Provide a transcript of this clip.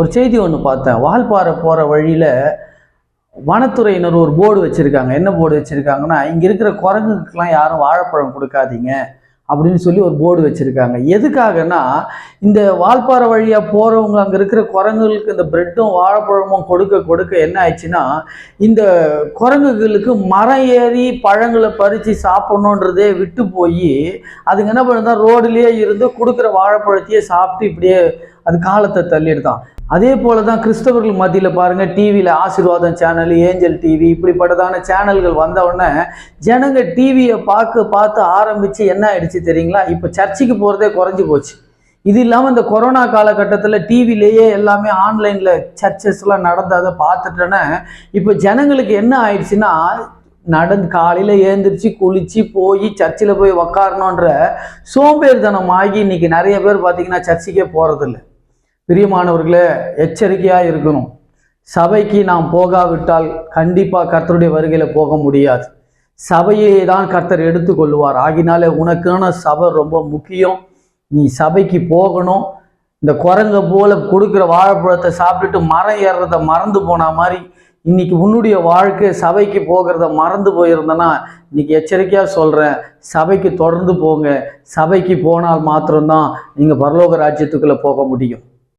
ஒரு செய்தி ஒன்று பார்த்தேன். வால்பாறை போகிற வழியில் வனத்துறையினர் ஒரு போர்டு வச்சுருக்காங்க. என்ன போர்டு வச்சுருக்காங்கன்னா இங்கே இருக்கிற குரங்குக்கெலாம் யாரும் வாழைப்பழம் கொடுக்காதீங்க அப்படின்னு சொல்லி ஒரு போர்டு வச்சுருக்காங்க. எதுக்காகன்னா இந்த வால்பாறை வழியாக போகிறவங்க அங்கே இருக்கிற குரங்குகளுக்கு இந்த பிரெட்டும் வாழைப்பழமும் கொடுக்க கொடுக்க என்ன ஆயிடுச்சுன்னா இந்த குரங்குகளுக்கு மரம் ஏறி பழங்களை பறித்து சாப்பிட்ணுன்றதே விட்டு போய் அதுங்க என்ன பண்ணுதா ரோடுலேயே இருந்து கொடுக்குற வாழைப்பழத்தையே சாப்பிட்டு இப்படியே அது காலத்தை தள்ளிடுதான். அதே போல தான் கிறிஸ்தவர்கள் மத்தியில் பாருங்கள் டிவியில் ஆசீர்வாதம் சேனல் ஏஞ்சல் டிவி இப்படிப்பட்டதான சேனல்கள் வந்த உடனே ஜனங்க டிவியை பார்க்க பார்த்து ஆரம்பித்து என்ன ஆயிடுச்சு தெரியுங்களா? இப்போ சர்ச்சுக்கு போகிறதே குறைஞ்சி போச்சு. இது இல்லாமல் இந்த கொரோனா காலகட்டத்தில் டிவிலேயே எல்லாமே ஆன்லைனில் சர்ச்சஸ்லாம் நடந்ததை பார்த்துட்டோன்னே இப்போ ஜனங்களுக்கு என்ன ஆயிடுச்சுன்னா நடந்து காலையில் ஏந்திரிச்சு குளித்து போய் சர்ச்சில் போய் உக்காரணுன்ற சோம்பேறித்தனம் ஆகி இன்னைக்கு நிறைய பேர் பார்த்தீங்கன்னா சர்ச்சுக்கே போகிறதில்ல பிரியமானவர்களே எச்சரிக்கையாக இருக்கணும். சபைக்கு நாம் போகாவிட்டால் கண்டிப்பாக கர்த்தருடைய வருகையில் போக முடியாது. சபையை தான் கர்த்தர் எடுத்துக்கொள்வார் ஆகினாலே உனக்கான சபை ரொம்ப முக்கியம். நீ சபைக்கு போகணும். இந்த குரங்க போல கொடுக்குற வாழைப்பழத்தை சாப்பிட்டுட்டு மரம் ஏறுறத மறந்து போன மாதிரி இன்னைக்கு உன்னுடைய வாழ்க்கை சபைக்கு போகிறத மறந்து போயிருந்தனா இன்னைக்கு எச்சரிக்கையாக சொல்கிறேன் சபைக்கு தொடர்ந்து போங்க. சபைக்கு போனால் மாத்திரம்தான் நீங்கள் பரலோக ராஜ்யத்துக்குள்ளே போக முடியும்.